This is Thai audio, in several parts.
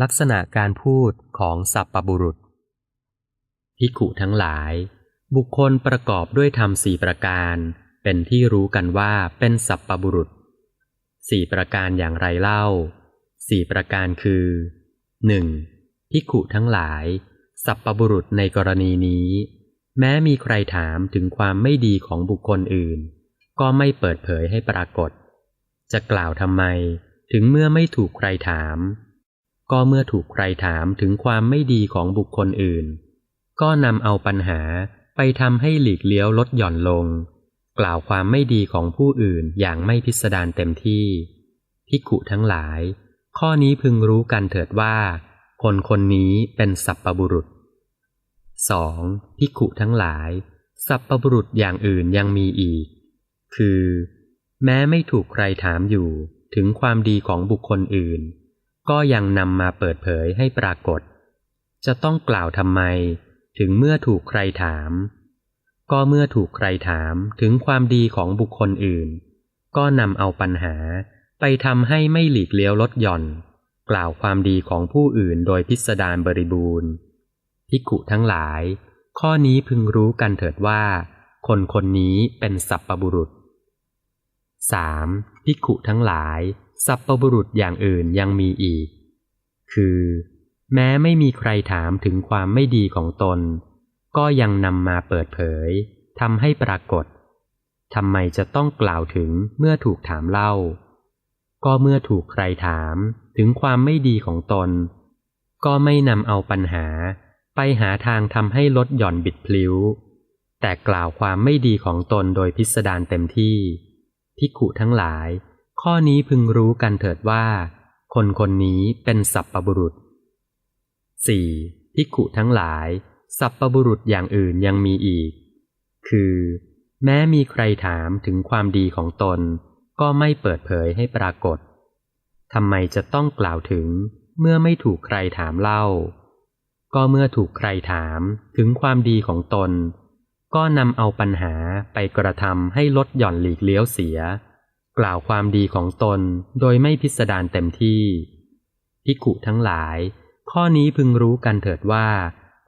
ลักษณะการพูดของสัพปบุรุษภิขุทั้งหลาย บุคคลประกอบด้วยธรรมสี่ประการ เป็นที่รู้กันว่าเป็นสัพปบุรุษสี่ประการอย่างไรเล่าสี่ประการคือหนึ่งภิขุทั้งหลาย สัพปบุรุษในกรณีนี้ แม้มีใครถามถึงความไม่ดีของบุคคลอื่น ก็ไม่เปิดเผยให้ปรากฏ จะกล่าวทำไมถึงเมื่อไม่ถูกใครถาม ก็เมื่อถูกใครถามถึงความไม่ดีของบุคคลอื่น ก็นำเอาปัญหาไปทำให้หลีกเลี้ยวลดหย่อนลง กล่าวความไม่ดีของผู้อื่นอย่างไม่พิสดารเต็มที่พิกขุทั้งหลาย ข้อนี้พึงรู้กันเถิดว่า คนคนนี้เป็นสัพปบุรุษ 2. พิกขุทั้งหลาย สัพปบุรุษอย่างอื่นยังมีอีก คือ แม้ไม่ถูกใครถามอยู่ถึงความดีของบุคคลอื่น ก็ยังนำมาเปิดเผยให้ปรากฏ จะต้องกล่าวทำไมถึงเมื่อถูกใครถาม ก็เมื่อถูกใครถามถึงความดีของบุคคลอื่น ก็นำเอาปัญหาไปทำให้ไม่หลีกเลี้ยวลดหย่อน กล่าวความดีของผู้อื่นโดยพิสดารบริบูรณ์พิกุทั้งหลาย ข้อนี้พึงรู้กันเถิดว่า คนคนนี้เป็นสัพปบุรุษ 3. พิกุทั้งหลาย สัพปบุรุษอย่างอื่นยังมีอีก คือ แม้ไม่มีใครถามถึงความไม่ดีของตน ก็ยังนำมาเปิดเผยทำให้ปรากฏทำไมจะต้องกล่าวถึงเมื่อถูกถามเล่า ก็เมื่อถูกใครถามถึงความไม่ดีของตน ก็ไม่นำเอาปัญหาไปหาทางทำให้ลดหย่อนบิดพลิ้ว แต่กล่าวความไม่ดีของตนโดยพิสดารเต็มที่ภิกขุทั้งหลาย ข้อนี้พึงรู้กันเถิดว่า คนคนนี้เป็นสัพปบุรุษ 4. ภิกขุทั้งหลาย สัพปบุรุษอย่างอื่นยังมีอีก คือ แม้มีใครถามถึงความดีของตน ก็ไม่เปิดเผยให้ปรากฏทำไมจะต้องกล่าวถึงเมื่อไม่ถูกใครถามเล่า ก็เมื่อถูกใครถามถึงความดีของตน ก็นำเอาปัญหาไปกระทำให้ลดหย่อนหลีกเลี้ยวเสีย กล่าวความดีของตนโดยไม่พิสดารเต็มที่พิกุทั้งหลาย ข้อนี้พึงรู้กันเถิดว่า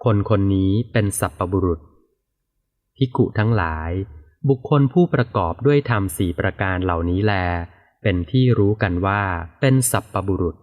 คนคนนี้เป็นสัพปบุรุษพิกุทั้งหลาย บุคคลผู้ประกอบด้วยธรรมสี่ประการเหล่านี้แล เป็นที่รู้กันว่าเป็นสัพปบุรุษ